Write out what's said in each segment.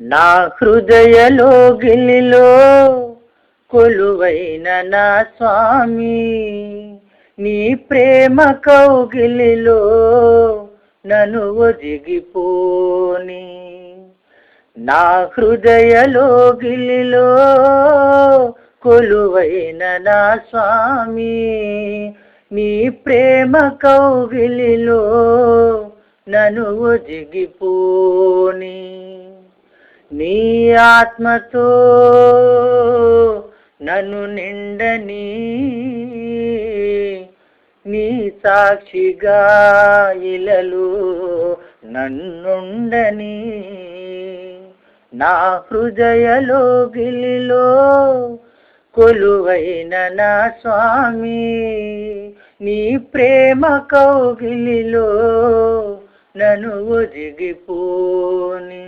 నా హృదయలో గిలిలో కొలువైన నా స్వామి నీ ప్రేమ కౌగిలిలో నను ఒదిగిపోని. నా హృదయలో గిలిలో కొలువైన నా స్వామి నీ ప్రేమ కౌగిలిలో నను ఒదిగిపోని. నీ ఆత్మతో నన్ను నిండని నీ సాక్షిగా ఇలలు నన్నుండని నా హృదయలో గిలిలో కొలువైన నా స్వామి నీ ప్రేమ కౌగిలిలో నన్ను ఒదిగిపోని.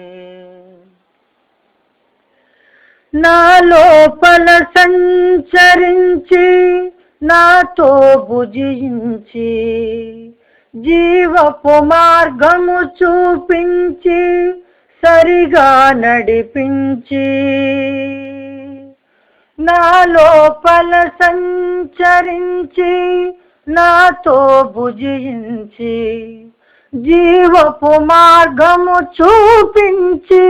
నా లోపల సంచరించి నాతో భుజించి జీవపు మార్గము చూపించి సరిగా నడిపించి. నా లోపల సంచరించి నాతో భుజించి జీవపు మార్గము చూపించి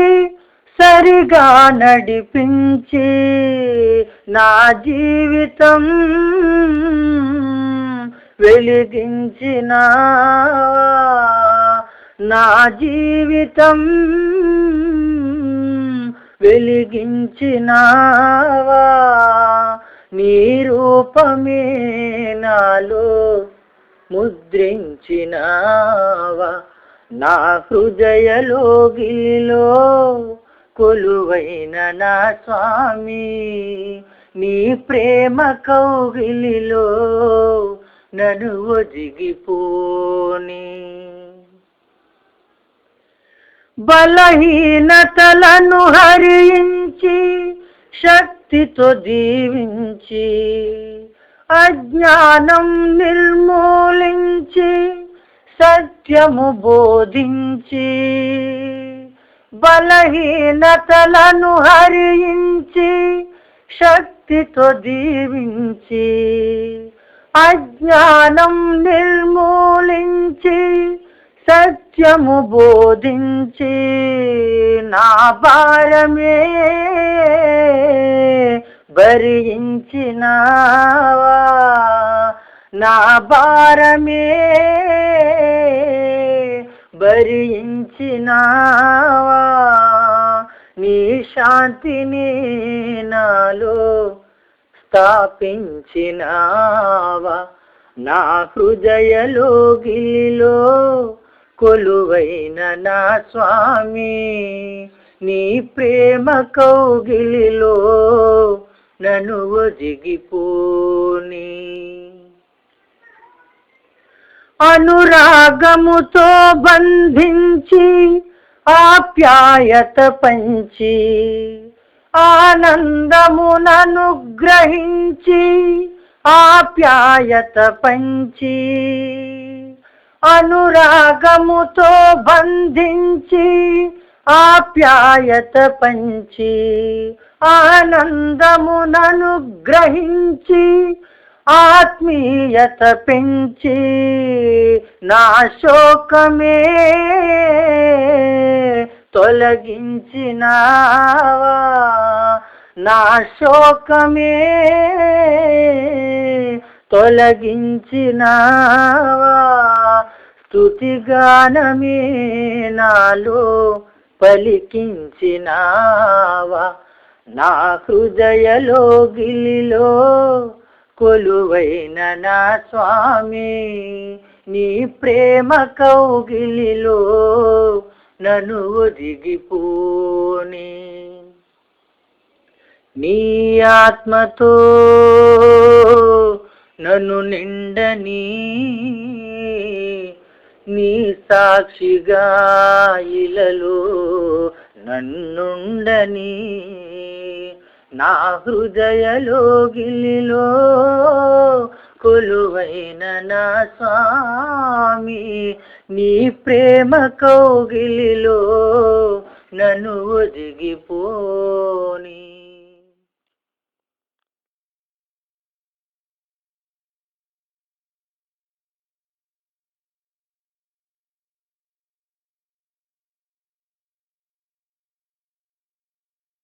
సరిగా నడిపించి నా జీవితం వెలిగించిన నా జీవితం వెలిగించినావా? నీ రూపమే నాలో ముద్రించినావా? నా హృదయలోగిలో కొలువైన నా స్వామి నీ ప్రేమ కౌగిలిలో నను ఒదిగిపోని. బలహీనతలను హరించి శక్తితో దీవించి అజ్ఞానం నిర్మూలించి సత్యము బోధించి బలహీనతలను హరించి శక్తితో దీవించి అజ్ఞానం నిర్మూలించి సత్యము బోధించి నా భారమే భరించినావా నా భారమే భరించినావా నీ శాంతిని నాలో స్థాపించినావా? నా హృదయలోగిలిలో కొలువైన నా స్వామి నీ ప్రేమ కౌగిలిలో నన్ను ఒదిగిపోని అనురాగముతో బంధించి ఆప్యాయత పంచి ఆనందముననుగ్రహించి ఆప్యాయత పంచి అనురాగముతో బంధించి ఆప్యాయత పంచి ఆనందమునను గ్రహించి ఆత్మీయత పెంచి నా శోకమే తొలగించినావా? నా శోకమే తొలగించినావా? స్థుతిగానమే నాలో పలికించినావా? నా హృదయలో గిలిలో కొలువైన నా స్వామి నీ ప్రేమ కౌగిలిలో నను ఒదిగిపోని. నీ ఆత్మతో నన్ను నిండని నీ సాక్షిగా ఇలలో నన్నుండని నా హృదయలో గిలిలో కొలువైన నా స్వామి నీ ప్రేమ కౌగిలిలో నన్ను ఒదిగిపోనీ.